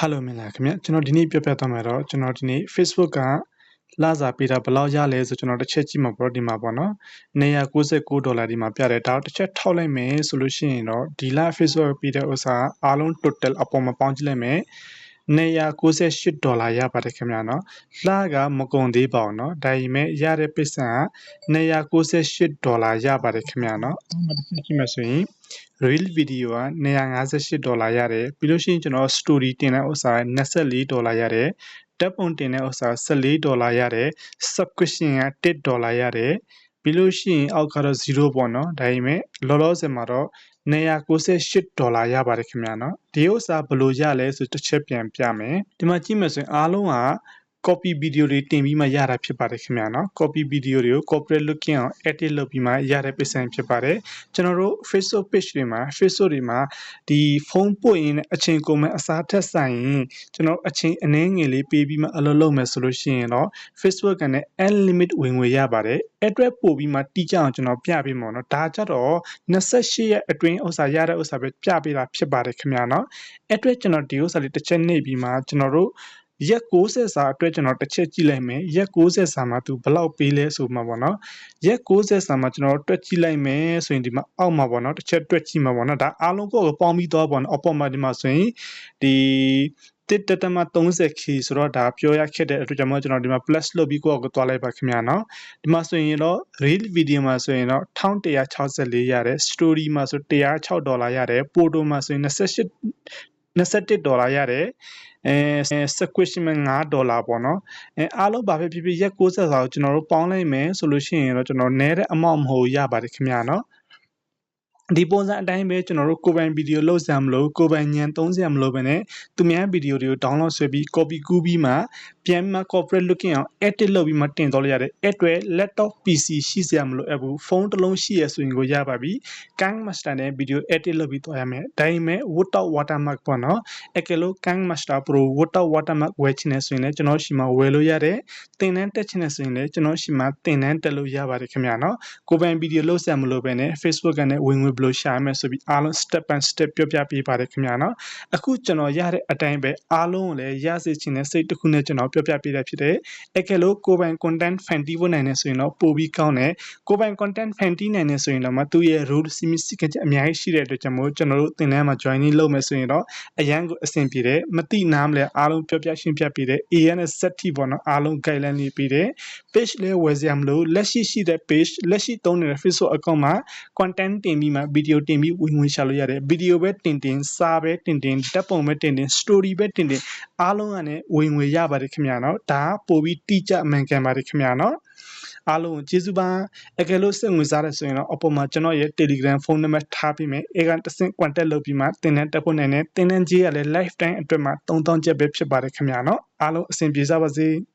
ဟယ်လိုမင်္ဂလာခင်ဗျကျွန်တော်ဒီနေ့ပြောပြသွားမှာတော့ကျွန်တော်ဒီနေ့ Facebook ကလာစာပေးတာဘယ်လောက်ရလဲဆိုကျွန်တော်တစ်ချက်ကြည့်မှာပေါ့ဒီမှာပေါ့နော်196ဒေါ်လာဒီမှာပြတယ်ဒါတော့တစ်ချက်ထောက်လိုက်မယ်ဆိုလို့ရှိရင်တော့ဒီလ Facebook ပေးတဲ့ဥစ္စာအားလုံး total အပေါ်မှာပေါင်းကြည့်လိုက်မယ် 298ဒေါ်လာရပါတယ်ခင်ဗျာနော်လှကမကုန်သေးပါဘူးနော်ဒါပေမဲ့ရတဲ့ပိတ်ဆံက298ဒေါ်လာရပါတယ်ခင်ဗျာနော်အမှန်တရားကြည့်မှဆိုရင် real video က258ဒေါ်လာရတယ်ပြီးလို့ရှိရင်ကျွန်တော် story တင်တဲ့ဥစ္စာက24ဒေါ်လာရတယ်ဓာတ်ပုံတင်တဲ့ဥစ္စာ14ဒေါ်လာရတယ် subscription က1ဒေါ်လာရတယ် ပြီးလို့ရှိရင်အောက်ကတော့0ပေါ့နော်ဒါပေမဲ့လောလောဆယ်မှာတော့298ဒေါ်လာရပါတယ်ခင်ဗျာနော်ဒီဥစ္စာဘယ်လိုရလဲဆိုတစ်ချက်ပြန်ပြမယ်ဒီမှာကြည့်မယ်ဆိုရင်အားလုံးက copy video တွေတင်ပြီးမှရတာဖြစ်ပါတယ်ခင်ဗျာနော် copy video တွေကို corporate looking အောင် edit လုပ်ပြီးမှရတဲ့ပစ္စည်းဖြစ်ပါတယ်ကျွန်တော်တို့ Facebook page တွေမှာ Facebook တွေမှာဒီဖုန်းပို့ရင်အချိန်ကုန်မဲ့အစားထက်ဆိုင်ရင်ကျွန်တော်အချိန်အနည်းငယ်လေးပေးပြီးမှအလုပ်လုပ်မယ်ဆိုလို့ရှိရင်တော့ Facebook ကလည်း unlimit ဝင်ငွေရပါတယ်အတွက်ပို့ပြီးမှတီးကြအောင်ကျွန်တော်ပြပေးမှာနော်ဒါကြတော့28ရက်အတွင်းဥစ္စာရတဲ့ဥစ္စာပဲပြပေးတာဖြစ်ပါတယ်ခင်ဗျာနော်အတွက်ကျွန်တော်ဒီဥစ္စာလေးတစ်ချက်နှိပ်ပြီးမှကျွန်တော်တို့ ရက်60စာအတွက်ကျွန်တော်တစ်ချက်ကြည့်လိုက်မယ်ရက်60စာမှာသူဘယ်လောက်ပေးလဲဆိုမှပေါ့နော်ရက်60စာမှာကျွန်တော်တွက်ကြည့်လိုက်မယ်ဆိုရင်ဒီမှာအောက်မှာပေါ့နော်တစ်ချက်တွက်ကြည့်မှာပေါ့နော်ဒါအားလုံးကိုပေါင်းပြီးတော့ပေါ့နော်အပေါ်မှာဒီမှာဆိုရင်ဒီတစ်တတမ 30k ဆိုတော့ဒါပြောရခက်တဲ့အတွက်ကြောင့်မို့ကျွန်တော်ဒီမှာ plus လုပ်ပြီးကိုယ့်ကိုသွားလိုက်ပါခင်ဗျာနော်ဒီမှာဆိုရင်တော့ reel video မှာဆိုရင်တော့1164ရတယ် story မှာဆို106ဒေါ်လာရတယ် photo မှာဆိုရင်28 21ဒေါ်လာရတယ်အဲ subscription 9ဒေါ်လာပေါ့နော်အဲအားလုံးဘာဖြစ်ဖြစ်ရက်60စာကိုကျွန်တော်တို့ပေါင်းလိုက်မယ်ဆိုလို့ရှိရင်တော့ကျွန်တော်နဲတဲ့ amount မဟုတ်ရပါတယ်ခင်ဗျာနော် ဒီပုံစံအတိုင်းပဲကျွန်တော်တို့ကိုပိုင်ဗီဒီယိုလုပ်စရာမလိုကိုပိုင်ညံသုံးစရာမလိုပဲねသူများဗီဒီယိုတွေကို download ဆွဲပြီး copy ကူးပြီးမှပြန်မှ corporate looking အောင် edit လုပ်ပြီးမှတင်သွားလို့ရတယ်အဲ့အတွက် laptop PC ရှိစရာမလိုအပ်ဘူးဖုန်းတစ်လုံးရှိရဆိုရင်ကိုရပါပြီ Kang Master နဲ့ video edit လုပ်ပြီးသွားရမယ်ဒါပေမဲ့ without watermark ပေါ့နော်အကယ်လို့ Kang Master Pro without watermark ဝယ်ချင်နေဆိုရင်လည်းကျွန်တော်ရှိမှာဝယ်လို့ရတယ်သင်တန်းတက်ချင်နေဆိုရင်လည်းကျွန်တော်ရှိမှာသင်တန်းတက်လို့ရပါတယ်ခင်ဗျာနော်ကိုပိုင်ဗီဒီယိုလုပ်စရာမလိုပဲね Facebook ကနေဝင်ဝင်ဘယ်လိုရှာမယ်ဆိုပြီးအားလုံး step by step ပြောပြပေးပါတယ်ခင်ဗျာနော်အခုကျွန်တော်ရတဲ့အတိုင်းပဲအားလုံးကိုလည်းရစေချင်တဲ့စိတ်တစ်ခုနဲ့ကျွန်တော်ပြောပြပေးတာဖြစ်တယ်အကယ်လို့ကိုပိုင် content fan တီးဖို့နိုင်နေဆိုရင်တော့ပိုပြီးကောင်းတယ်ကိုပိုင် content fan တီးနိုင်နေဆိုရင်တော့မှသူ့ရဲ့ role စီမီစီကချက်အများကြီးရှိတဲ့အတွက်ကြောင့်မို့ကျွန်တော်တို့သင်တန်းမှာ joining လုပ်မယ်ဆိုရင်တော့အရန်ကိုအဆင်ပြေတယ်မတိနားမလဲအားလုံးပြောပြရှင်းပြပေးတယ် ANS set ထိပေါ့နော်အားလုံး guideline လေးပေးတယ် page လေးဝယ်စရာမလိုလက်ရှိရှိတဲ့ page လက်ရှိသုံးနေတဲ့ Facebook account မှာ content တင်ပြီးမှ video တင်ပြီးဝင်ဝင်ရှာလို့ရတယ် video ပဲတင်တင်စာပဲတင်တင်တက်ပုံပဲတင်တင် story ပဲတင်တင်အားလုံးကနေဝင်ဝင်ရပါတယ်ခင်ဗျာနော်ဒါပို့ပြီးတိကျမှန်ကန်ပါတယ်ခင်ဗျာနော်အားလုံးကျေးဇူးပါအကယ်လို့စိတ်ဝင်စားတယ်ဆိုရင်တော့အပေါ်မှာကျွန်တော်ရဲ့ Telegram ဖုန်းနံပါတ်ထားပြီးမယ်အဲကတဆင့် contact လုပ်ပြီးမှတင်တဲ့တက်ဖို့နိုင်တယ်တင်တဲ့ကြီးကလည်း lifetime အတွက်မှာ3000ကျပ်ပဲဖြစ်ပါတယ်ခင်ဗျာနော်အားလုံးအဆင်ပြေကြပါစေ။